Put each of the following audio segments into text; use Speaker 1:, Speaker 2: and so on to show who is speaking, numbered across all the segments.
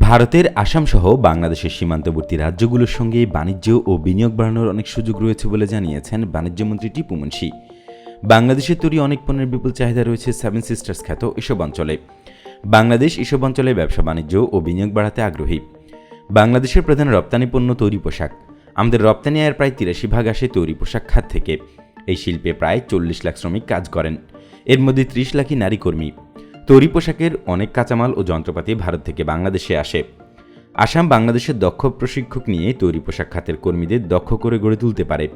Speaker 1: ভারতের আসাম সহ বাংলাদেশের সীমান্তবর্তী রাজ্যগুলোর সঙ্গে বাণিজ্য ও বিনিয়োগ বাড়ানোর অনেক সুযোগ রয়েছে বলে জানিয়েছেন বাণিজ্যমন্ত্রী টিপু মুন্সি। বাংলাদেশের তৈরি অনেক পণ্যের বিপুল চাহিদা রয়েছে সেভেন সিস্টার্স খ্যাত এসব অঞ্চলে। বাংলাদেশ এসব অঞ্চলে ব্যবসা, বাণিজ্য ও বিনিয়োগ বাড়াতে আগ্রহী। বাংলাদেশের প্রধান রপ্তানি পণ্য তৈরি পোশাক। আমাদের রপ্তানি আয়ের প্রায় তিরাশি ভাগ আসে তৈরি পোশাক খাত থেকে। এই শিল্পে প্রায় চল্লিশ লাখ শ্রমিক কাজ করেন। এর মধ্যে ত্রিশ লাখই নারী কর্মী। তৈরি পোশাকের অনেক কাঁচামাল ও যন্ত্রপাতি ভারত থেকে বাংলাদেশে আসে। আসাম বাংলাদেশের দক্ষ প্রশিক্ষক নিয়ে তৈরি পোশাক খাতের কর্মীদের দক্ষ করে গড়ে তুলতে পারে।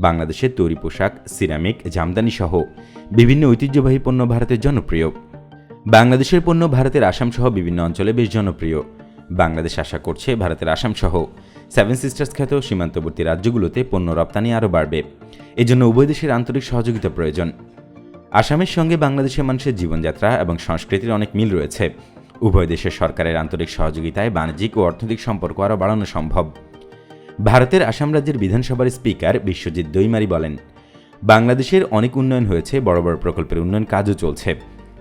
Speaker 1: বাংলাদেশের তৈরি পোশাক, সিরামিক, জামদানি সহ বিভিন্ন ঐতিহ্যবাহী পণ্য ভারতের জনপ্রিয়। বাংলাদেশের পণ্য ভারতের আসাম সহ বিভিন্ন অঞ্চলে বেশ জনপ্রিয়। বাংলাদেশ আশা করছে ভারতের আসাম সহ সেভেন সিস্টার্স খ্যাত সীমান্তবর্তী রাজ্যগুলোতে পণ্য রপ্তানি আরও বাড়বে। এজন্য উভয় দেশের আন্তরিক সহযোগিতা প্রয়োজন। আসামের সঙ্গে বাংলাদেশের মানুষের জীবনযাত্রা এবং সংস্কৃতির অনেক মিল রয়েছে। উভয় দেশের সরকারের আন্তরিক সহযোগিতায় বাণিজ্যিক ও অর্থনৈতিক সম্পর্ক আরও বাড়ানো সম্ভব। ভারতের আসাম রাজ্যের বিধানসভার স্পিকার বিশ্বজিৎ দৈমারি বলেন, বাংলাদেশের অনেক উন্নয়ন হয়েছে, বড় বড় প্রকল্পের উন্নয়ন কাজও চলছে।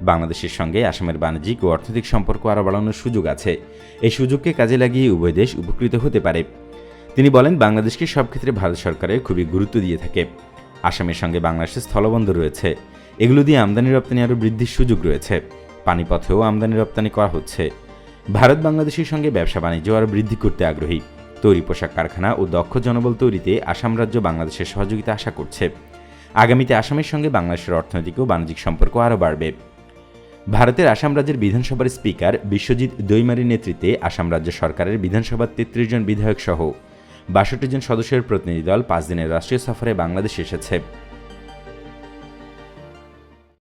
Speaker 1: বাংলাদেশের সঙ্গে আসামের বাণিজ্যিক ও অর্থনৈতিক সম্পর্ক আরও বাড়ানোর সুযোগ আছে। এই সুযোগকে কাজে লাগিয়ে উভয় দেশ উপকৃত হতে পারে। তিনি বলেন, বাংলাদেশকে সব ক্ষেত্রে ভারত সরকারের খুবই গুরুত্ব দিয়ে থাকে। আসামের সঙ্গে বাংলাদেশের স্থলবন্দর রয়েছে। এগুলো দিয়ে আমদানি রপ্তানি আরও বৃদ্ধির সুযোগ রয়েছে। পানিপথেও আমদানি রপ্তানি করা হচ্ছে। ভারত বাংলাদেশের সঙ্গে ব্যবসা বাণিজ্য আরও বৃদ্ধি করতে আগ্রহী। তৈরি পোশাক কারখানা ও দক্ষ জনবল তৈরিতে আসাম রাজ্য বাংলাদেশের সহযোগিতা আশা করছে। আগামীতে আসামের সঙ্গে বাংলাদেশের অর্থনৈতিক ও বাণিজ্যিক সম্পর্ক আরও বাড়বে। ভারতের আসাম রাজ্যের বিধানসভার স্পিকার বিশ্বজিৎ দৈমারির নেতৃত্বে আসাম রাজ্য সরকারের বিধানসভার তেত্রিশ জন বিধায়ক সহ বাষট্টি জন সদস্যের প্রতিনিধি দল পাঁচ দিনের রাষ্ট্রীয় সফরে বাংলাদেশে এসেছে।